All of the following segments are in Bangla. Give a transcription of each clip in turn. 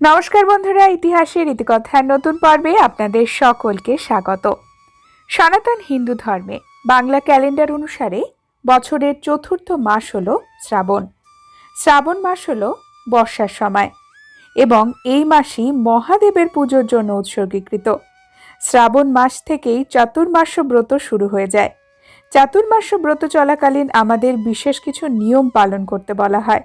নমস্কার বন্ধুরা, ইতিহাসের ইতিকথার নতুন পর্বে আপনাদের সকলকে স্বাগত। সনাতন হিন্দু ধর্মে বাংলা ক্যালেন্ডার অনুসারে বছরের চতুর্থ মাস হল শ্রাবণ। শ্রাবণ মাস হল বর্ষার সময় এবং এই মাসই মহাদেবের পুজোর জন্য উৎসর্গীকৃত। শ্রাবণ মাস থেকেই চাতুর্মাস্য ব্রত শুরু হয়ে যায়। চাতুর্মাস্য ব্রত চলাকালীন আমাদের বিশেষ কিছু নিয়ম পালন করতে বলা হয়।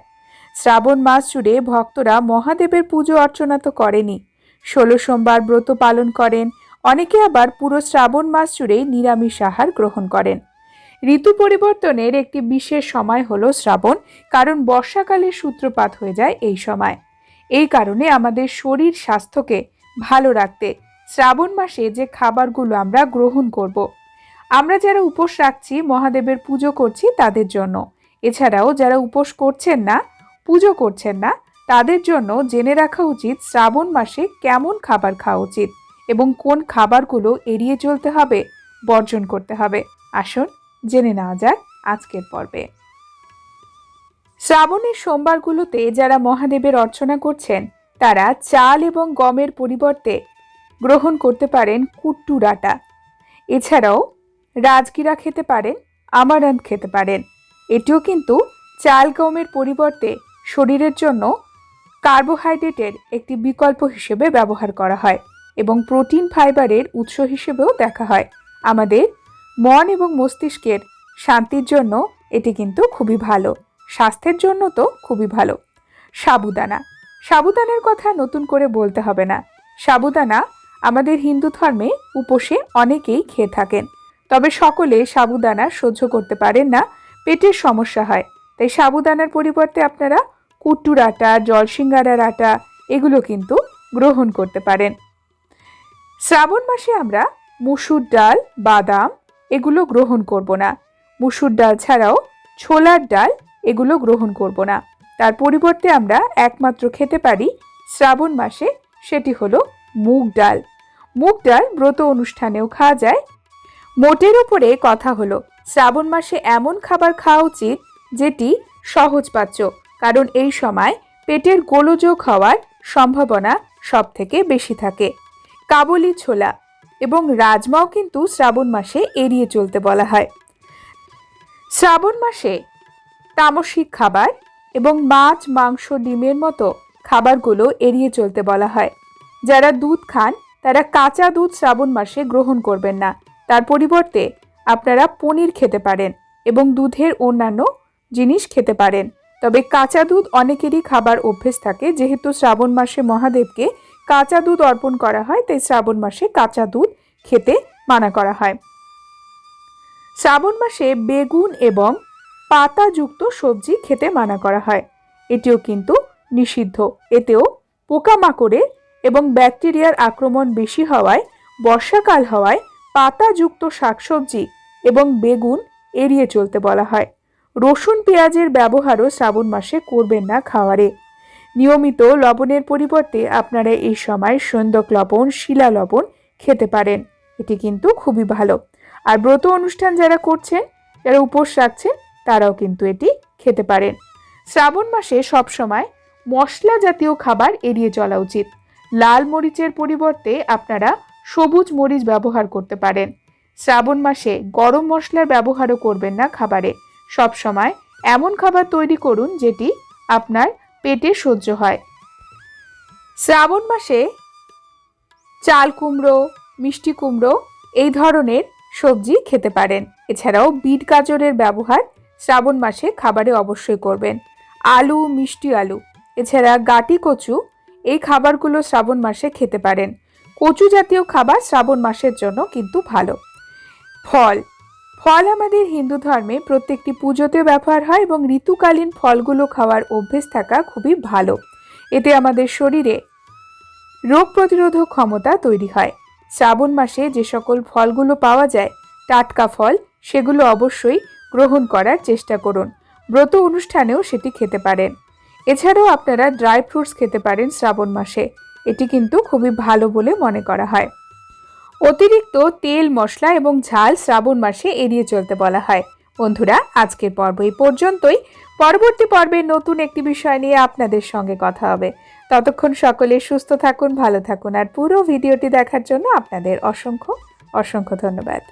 শ্রাবণ মাস জুড়ে ভক্তরা মহাদেবের পুজো অর্চনা তো করেনি। ষোলো সোমবার ব্রত পালন করেন, অনেকে আবার পুরো শ্রাবণ মাস জুড়েই নিরামিষ আহার গ্রহণ করেন। ঋতু পরিবর্তনের একটি বিশেষ সময় হলো শ্রাবণ, কারণ বর্ষাকালে সূত্রপাত হয়ে যায় এই সময়। এই কারণে আমাদের শরীর স্বাস্থ্যকে ভালো রাখতে শ্রাবণ মাসে যে খাবারগুলো আমরা গ্রহণ করব। আমরা যারা উপোস রাখছি, মহাদেবের পুজো করছি তাদের জন্য। এছাড়াও যারা উপোস করছেন না পুজো করছেন না, তাদের জন্য জেনে রাখা উচিত শ্রাবণ মাসে কেমন খাবার খাওয়া উচিত এবং কোন খাবারগুলো এড়িয়ে চলতে হবে, বর্জন করতে হবে। আসুন, জেনে নেওয়া যাক আজকের পর্বে। শ্রাবণের সোমবারগুলোতে যারা মহাদেবের অর্চনা করছেন, তারা চাল এবং গমের পরিবর্তে গ্রহণ করতে পারেন কুট্টুর আটা এছাড়াও রাজগিরা খেতে পারেন আমারান্ত খেতে পারেন। এটিও কিন্তু চাল গমের পরিবর্তে শরীরের জন্য কার্বোহাইড্রেটের একটি বিকল্প হিসেবে ব্যবহার করা হয় এবং প্রোটিন ফাইবারের উৎস হিসেবেও দেখা হয়। আমাদের মন এবং মস্তিষ্কের শান্তির জন্য এটি কিন্তু খুবই ভালো। স্বাস্থ্যের জন্য তো খুবই ভালো। সাবুদানা। সাবুদানার কথা নতুন করে বলতে হবে না। সাবুদানা আমাদের হিন্দু ধর্মে উপোসে অনেকেই খেয়ে থাকেন। তবে সকলে সাবুদানা সহ্য করতে পারেন না। পেটের সমস্যা হয়। তাই সাবুদানার পরিবর্তে আপনারা কুট্টুর আটা জলসিঙ্গারার আটা, এগুলো কিন্তু গ্রহণ করতে পারেন। শ্রাবণ মাসে আমরা মুসুর ডাল, বাদাম এগুলো গ্রহণ করব না। মুসুর ডাল ছাড়াও ছোলার ডাল এগুলো গ্রহণ করব না। তার পরিবর্তে আমরা একমাত্র খেতে পারি শ্রাবণ মাসে, সেটি হলো মুগ ডাল। মুগ ডাল ব্রত অনুষ্ঠানেও খাওয়া যায়। মোটের উপরে কথা হলো, শ্রাবণ মাসে এমন খাবার খাওয়া উচিত যেটি সহজপাচ্য। কারণ এই সময় পেটের গোলযোগ হওয়ার সম্ভাবনা সব থেকে বেশি থাকে। কাবলি ছোলা এবং রাজমাও কিন্তু শ্রাবণ মাসে এড়িয়ে চলতে বলা হয়। শ্রাবণ মাসে তামসিক খাবার এবং মাছ, মাংস, ডিমের মতো খাবারগুলো এড়িয়ে চলতে বলা হয়। যারা দুধ খান, তারা কাঁচা দুধ শ্রাবণ মাসে গ্রহণ করবেন না। তার পরিবর্তে আপনারা পনির খেতে পারেন এবং দুধের অন্যান্য জিনিস খেতে পারেন। তবে কাঁচা দুধ অনেকেরই খাবার অভ্যেস থাকে। যেহেতু শ্রাবণ মাসে মহাদেবকে কাঁচা দুধ অর্পণ করা হয়, তাই শ্রাবণ মাসে কাঁচা দুধ খেতে মানা করা হয়। শ্রাবণ মাসে বেগুন এবং পাতাযুক্ত সবজি খেতে মানা করা হয়। এটিও কিন্তু নিষিদ্ধ। এতেও পোকামাকড়ের এবং ব্যাকটেরিয়ার আক্রমণ বেশি হওয়ায়, বর্ষাকাল হওয়ায় পাতাযুক্ত শাকসবজি এবং বেগুন এড়িয়ে চলতে বলা হয়। রসুন পেঁয়াজের ব্যবহারও শ্রাবণ মাসে করবেন না খাওয়ারে। নিয়মিত লবণের পরিবর্তে আপনারা এই সময় সন্দক লবণ, শিলা লবণ খেতে পারেন। এটি কিন্তু খুবই ভালো। আর ব্রত অনুষ্ঠান যারা করছেন যারা উপোস রাখছেন তারাও কিন্তু এটি খেতে পারেন। শ্রাবণ মাসে সবসময় মশলা জাতীয় খাবার এড়িয়ে চলা উচিত। লাল মরিচের পরিবর্তে আপনারা সবুজ মরিচ ব্যবহার করতে পারেন। শ্রাবণ মাসে গরম মশলার ব্যবহারও করবেন না খাবারে। সব সময় এমন খাবার তৈরি করুন যেটি আপনার পেটে সহ্য হয়। শ্রাবণ মাসে চাল কুমড়ো, মিষ্টি কুমড়ো এই ধরনের সবজি খেতে পারেন। এছাড়াও বিট গাজরের ব্যবহার শ্রাবণ মাসে খাবারে অবশ্যই করবেন। আলু, মিষ্টি আলু, এছাড়া গাটি কচু এই খাবারগুলো শ্রাবণ মাসে খেতে পারেন। কচু জাতীয় খাবার শ্রাবণ মাসের জন্য কিন্তু ভালো। ফল ফল আমাদের হিন্দু ধর্মে প্রত্যেকটি পুজোতে ব্যবহার হয় এবং ঋতুকালীন ফলগুলো খাওয়ার অভ্যেস থাকা খুবই ভালো। এতে আমাদের শরীরে রোগ প্রতিরোধক ক্ষমতা তৈরি হয়। শ্রাবণ মাসে যে সকল ফলগুলো পাওয়া যায়, টাটকা ফল, সেগুলো অবশ্যই গ্রহণ করার চেষ্টা করুন। ব্রত অনুষ্ঠানেও সেটি খেতে পারেন। এছাড়াও আপনারা ড্রাই ফ্রুটস খেতে পারেন শ্রাবণ মাসে। এটি কিন্তু খুবই ভালো বলে মনে করা হয়। অতিরিক্ত তেল, মশলা এবং ঝাল শ্রাবণ মাসে এড়িয়ে চলতে বলা হয়। বন্ধুরা, আজকের পর্ব এই পর্যন্তই। পরবর্তী পর্বে নতুন একটি বিষয় নিয়ে আপনাদের সঙ্গে কথা হবে। ততক্ষণ সকলে সুস্থ থাকুন, ভালো থাকুন, আর পুরো ভিডিওটি দেখার জন্য আপনাদের অসংখ্য অসংখ্য ধন্যবাদ।